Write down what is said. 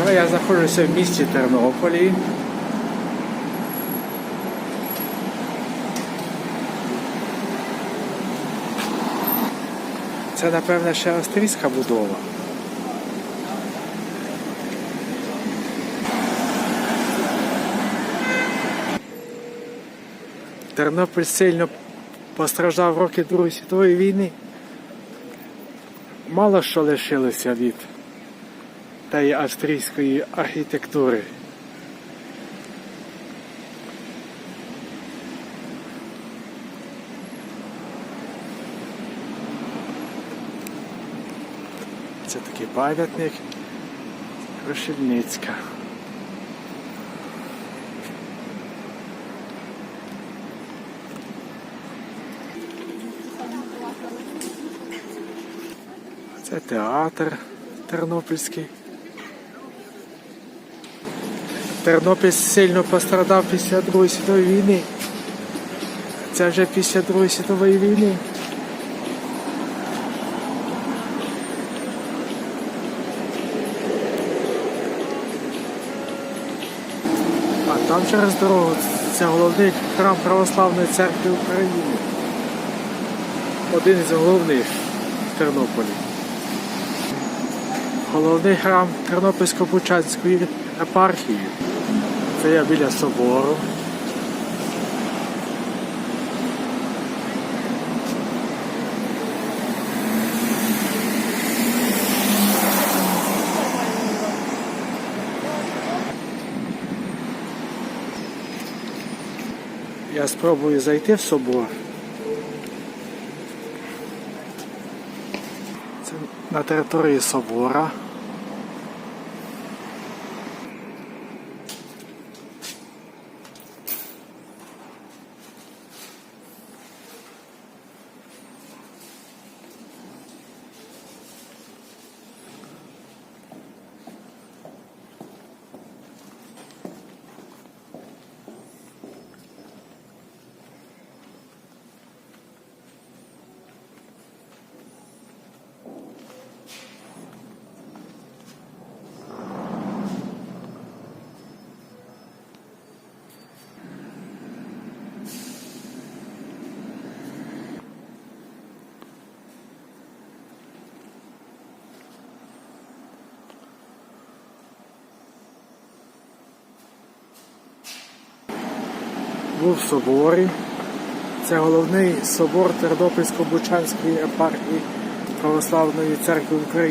Зараз я знаходжуся в місті Тернополі. Це, напевне, ще австрійська будова. Тернопіль сильно постраждав роки Другої світової війни. Мало що лишилося від тієї австрійської архітектури. Це такий пам'ятник Крушельницька. Це театр Тернопільський. Тернопіль сильно пострадав після Другої світової війни. Це вже після Другої світової війни. А там через дорогу це головний храм Православної церкви України. Один з головних в Тернополі. Головний храм Тернопільсько-Бучанської епархії. Це я біля собору. Я спробую зайти в собор. Це на території собора. Був в соборі. Це головний собор Тернопільсько-Бучанської епархії Православної церкви України.